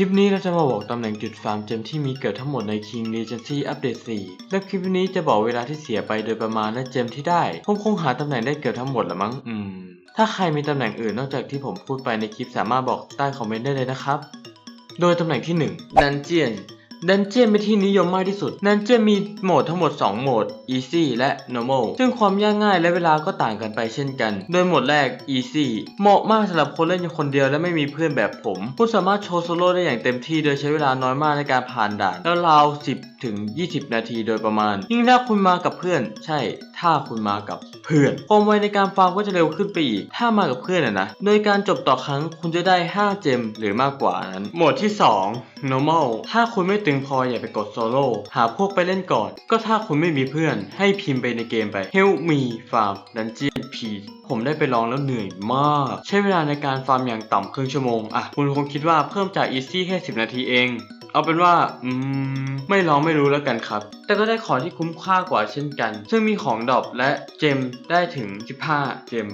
คลิปนี้เราจะมาบอกตำแหน่งจุดฟาร์มเจมที่มีเกิดทั้งหมดใน King Regency Update 4และคลิปนี้จะบอกเวลาที่เสียไปโดยประมาณและเจมที่ได้ ผมคงหาตำแหน่งได้เกือบทั้งหมดละมั้ง อืม ถ้าใครมีตำแหน่งอื่นนอกจากที่ผมพูดไปในคลิปสามารถบอกใต้คอมเมนต์ได้เลยนะครับ โดยตำแหน่งที่ 1 Dungeon Dungeon เป็นที่นิยมมากที่สุด Dungeon มีโหมดทั้งหมด 2 โหมด Easy และ Normal ซึ่งความยากง่ายและเวลาก็ต่างกันไปเช่นกัน โดยโหมดแรก Easy เหมาะมากสำหรับคนเล่นอยู่คนเดียวและไม่มีเพื่อนแบบผมคุณสามารถโชว์โซโล่ได้อย่างเต็มที่โดยใช้เวลาน้อยมากในการผ่านด่านแล้วราว10 ถึง 20 นาทีโดยประมาณ ยิ่งถ้าคุณมากับเพื่อน ใช่ ถ้าคุณมากับเพื่อนความไวในการฟาร์มก็จะเร็วขึ้นไปอีก ถ้ามากับเพื่อนอะนะ โดยการจบต่อครั้งคุณจะได้ 5 เจมหรือมากกว่านั้น โหมดที่ 2 normal ถ้าคุณไม่ตึงพออย่าไปกดโซโล่หาพวกไปเล่นก่อน ก็ถ้าคุณไม่มีเพื่อนให้พิมพ์ไปในเกมไป help me farm dungeon p ผมได้ไปลองแล้วเหนื่อยมาก ใช้เวลาในการฟาร์มอย่างต่ำครึ่งชั่วโมง อะ คุณคงคิดว่าเพิ่มจาก easy แค่ 10 นาทีเอง เอาเป็นว่า อืม ไม่ลองไม่รู้แล้วกันครับ แต่ก็ได้ของที่คุ้มค่ากว่าเช่นกัน ซึ่งมีของดรอปและเจมได้ถึง 15 เจม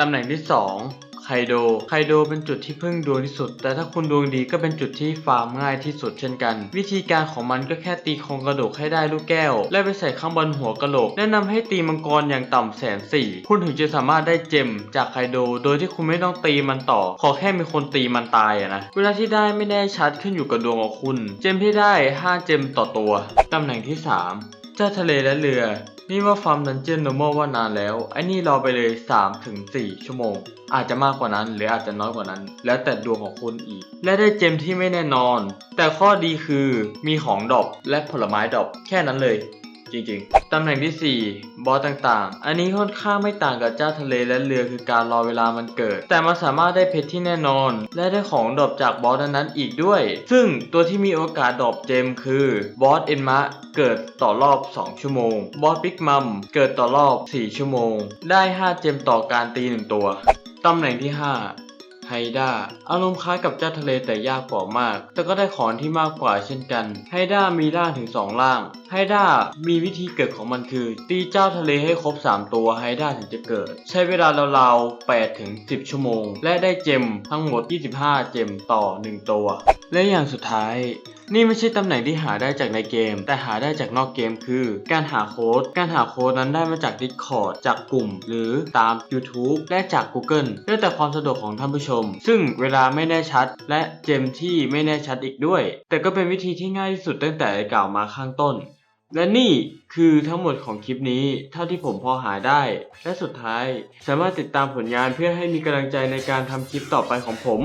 ตำแหน่งที่ 2 ไคโด ไคโดเป็นจุดที่พึ่งดวงที่สุด แต่ถ้าคุณดวงดีก็เป็นจุดที่ฟาร์มง่ายที่สุดเช่นกัน วิธีการของมันก็แค่ตีโครงกระดูกให้ได้ลูกแก้ว และไปใส่ข้างบนหัวกระโหลก แนะนำให้ตีมังกรอย่างต่ำแสนสี่คุณถึงจะสามารถได้เจมจากไคโด โดยที่คุณไม่ต้องตีมันต่อ ขอแค่มีคนตีมันตายอะนะ เวลาที่ได้ไม่แน่ชัดขึ้นอยู่กับดวงของคุณ เจมที่ได้ 5 เจมต่อตัว ตำแหน่งที่ 3 เจ้าทะเลและเรือ นี่ว่าฟาร์มดันเจียนโนมอลว่านานแล้ว ไอ้นี่รอไปเลย3-4ถึง4ชั่วโมง อาจจะมากกว่านั้นหรืออาจจะน้อยกว่านั้น แล้วแต่ดวงของคุณอีก และได้เจมที่ไม่แน่นอน แต่ข้อดีคือมีของดอบและผลไม้ดอบแค่นั้นเลย จริงๆ ตำแหน่งที่ 4 บอสต่างๆ อันนี้ค่อนข้างไม่ต่างกับเจ้าทะเลและเรือคือการรอเวลามันเกิด แต่มันสามารถได้เพชรที่แน่นอน และได้ของดรอปจากบอสนั้นอีกด้วย ซึ่งตัวที่มีโอกาสดรอปเจมคือบอสเอ็นมะเกิดต่อรอบ 2 ชั่วโมง บอสบิ๊กมัมเกิดต่อรอบ 4 ชั่วโมง ได้ 5 เจมต่อการตี 1 ตัว ตำแหน่งที่ 5 ไฮด้าอารมณ์คล้ายกับเจ้าทะเลแต่ยากกว่ามาก แต่ก็ได้ของที่มากกว่าเช่นกันไฮด้ามีร่างถึง 2 ร่างไฮด้ามีวิธีเกิดของมันคือ ตีเจ้าทะเลให้ครบ 3 ตัวไฮด้าถึงจะเกิด ใช้เวลาราวๆ8ถึง10 ชั่วโมง และได้เจมทั้งหมด 25 เจมต่อ 1 ตัว และอย่างสุดท้าย นี่ไม่ใช่ตำแหน่งที่หาได้จากในเกม แต่หาได้จากนอกเกมคือ การหาโค้ด การหาโค้ดนั้นได้มาจาก Discord จากกลุ่ม หรือตาม YouTube และจาก Google แล้วแต่ความสะดวกของท่านผู้ชม ซึ่งเวลาไม่แน่ชัด และเจมที่ไม่แน่ชัดอีกด้วย แต่ก็เป็นวิธีที่ง่ายที่สุดตั้งแต่กล่าวมาข้างต้น และนี่คือทั้งหมดของคลิปนี้เท่าที่ผมพอหาได้ และสุดท้าย สามารถติดตามผลงานเพื่อให้มีกำลังใจในการทำคลิปต่อไปของผม